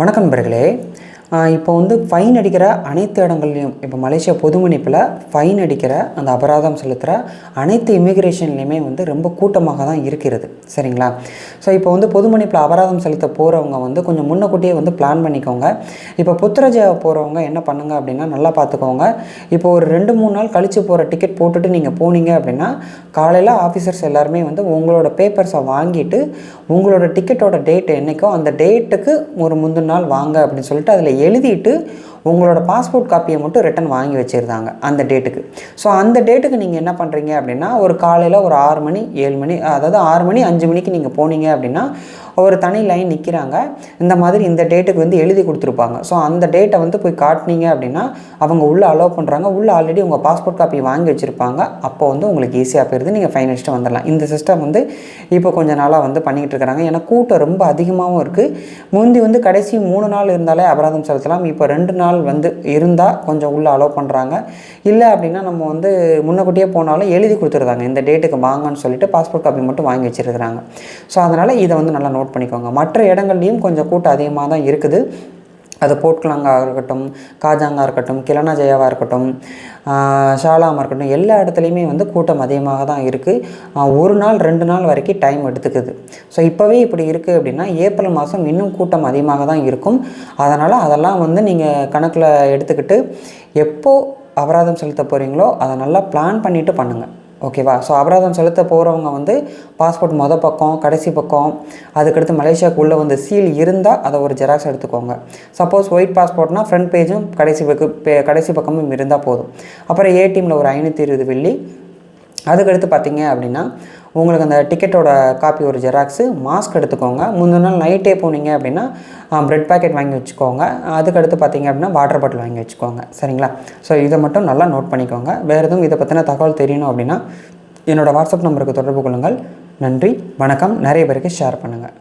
வணக்கம் நண்பர்களே. இப்போ வந்து ஃபைன் அடிக்கிற அனைத்து இடங்கள்லையும் இப்போ மலேசியா பொதுமணிப்பில் ஃபைன் அடிக்கிற அந்த அபராதம் செலுத்துகிற அனைத்து இமிக்ரேஷன்லேயுமே வந்து ரொம்ப கூட்டமாக தான் இருக்கிறது. சரிங்களா? ஸோ இப்போ வந்து பொதுமணிப்பில் அபராதம் செலுத்த போகிறவங்க வந்து கொஞ்சம் முன்னக்கூட்டியே வந்து பிளான் பண்ணிக்கோங்க. இப்போ புத்திரஜாவை போகிறவங்க என்ன பண்ணுங்க அப்படின்னா நல்லா பார்த்துக்கோங்க. இப்போ ஒரு ரெண்டு மூணு நாள் கழித்து போகிற டிக்கெட் போட்டுட்டு நீங்கள் போனீங்க அப்படின்னா காலையில் ஆஃபீஸர்ஸ் எல்லாருமே வந்து உங்களோட பேப்பர்ஸை வாங்கிட்டு உங்களோட டிக்கெட்டோட டேட் என்றைக்கோ அந்த டேட்டுக்கு ஒரு முந்தின நாள் வாங்க அப்படின்னு சொல்லிட்டு அதில் எழுதிட்டு உங்களோட பாஸ்போர்ட் காப்பியை மட்டும் ரிட்டன் வாங்கி வச்சுருந்தாங்க அந்த டேட்டுக்கு ஸோ அந்த டேட்டுக்கு நீங்கள் என்ன பண்ணுறீங்க அப்படின்னா ஒரு காலையில் ஒரு ஆறு மணி ஏழு மணி அதாவது ஆறு மணி அஞ்சு மணிக்கு நீங்கள் போனீங்க அப்படின்னா ஒரு தனி லைன் நிற்கிறாங்க இந்த மாதிரி இந்த டேட்டுக்கு வந்து எழுதி கொடுத்துருப்பாங்க. ஸோ அந்த டேட்டை வந்து போய் காட்டினீங்க அப்படின்னா அவங்க உள்ளே அலோவ் பண்ணுறாங்க உள்ளே ஆல்ரெடி உங்கள் பாஸ்போர்ட் காப்பி வாங்கி வச்சுருப்பாங்க. அப்போ வந்து உங்களுக்கு ஈஸியாக போயிருது. நீங்கள் ஃபைன் அடிச்சுட்டு வந்துடலாம் இந்த சிஸ்டம் வந்து இப்போ கொஞ்ச நாளாக வந்து பண்ணிக்கிட்டு இருக்கிறாங்க. ஏன்னா கூட்டம் ரொம்ப அதிகமாகவும் இருக்குது முந்தி வந்து கடைசி மூணு நாள் இருந்தாலே அபராதம் செலுத்தலாம். இப்போ ரெண்டு நாள் நாள் வந்து இருந்தால் கொஞ்சம் உள்ளே அலோவ் பண்ணுறாங்க இல்லை அப்படின்னா நம்ம வந்து முன்னக்கூட்டியே போனாலும் எழுதி கொடுத்துருந்தாங்க இந்த டேட்டுக்கு வாங்கன்னு சொல்லிட்டு பாஸ்போர்ட் காப்பி மட்டும் வாங்கி வச்சிருக்கிறாங்க. ஸோ அதனால் இதை வந்து நல்லா நோட் பண்ணிக்கோங்க. மற்ற இடங்கள்லையும் கொஞ்சம் கூட்டம் அதிகமாக தான் இருக்குது. அது போட்கலாங்கா இருக்கட்டும் காஜாங்காக இருக்கட்டும் கிலனா ஜெயாவாக இருக்கட்டும் ஷாலாமாக இருக்கட்டும் எல்லா இடத்துலையுமே வந்து கூட்டம் அதிகமாக தான் இருக்குது ஒரு நாள் ரெண்டு நாள் வரைக்கும் டைம் எடுத்துக்குது. ஸோ இப்போவே இப்படி இருக்குது அப்படின்னா ஏப்ரல் மாதம் இன்னும் கூட்டம் அதிகமாக தான் இருக்கும். அதனால் அதெல்லாம் வந்து நீங்கள் கணக்கில் எடுத்துக்கிட்டு எப்போ அபராதம் செலுத்த போகிறீங்களோ அதை நல்லா பிளான் பண்ணிவிட்டு பண்ணுங்கள் ஓகேவா? ஸோ அபராதம் செலுத்த போகிறவங்க வந்து பாஸ்போர்ட் மொதல் பக்கம் கடைசி பக்கம் அதுக்கடுத்து மலேசியாவுக்கு உள்ளே வந்து சீல் இருந்தால் அதை ஒரு ஜெராக்ஸ் எடுத்துக்கோங்க. சப்போஸ் ஒயிட் பாஸ்போர்ட்னா ஃப்ரண்ட் பேஜும் கடைசி பக்கு பே- கடைசி பக்கமும் இருந்தால் போதும். அப்புறம் ஏடிஎம்மில் ஒரு ஐநூற்றி இருபது வெள்ளி. அதுக்கடுத்து பார்த்தீங்க அப்படின்னா உங்களுக்கு அந்த டிக்கெட்டோட காப்பி ஒரு ஜெராக்ஸு மாஸ்க் எடுத்துக்கோங்க. முந்தின நாள் நைட்டே போனீங்க அப்படின்னா ப்ரெட் பேக்கெட் வாங்கி வச்சுக்கோங்க. அதுக்கடுத்து பார்த்தீங்க அப்படின்னா வாட்டர் பாட்டில் வாங்கி வச்சுக்கோங்க. சரிங்களா? ஸோ இதை மட்டும் நல்லா நோட் பண்ணிக்கோங்க. வேறு எதுவும் இதை பற்றின தகவல் தெரியணும் அப்படின்னா என்னோடய வாட்ஸ்அப் நம்பருக்கு தொடர்பு கொள்ளுங்கள். நன்றி வணக்கம். நிறைய பேருக்கு ஷேர் பண்ணுங்கள்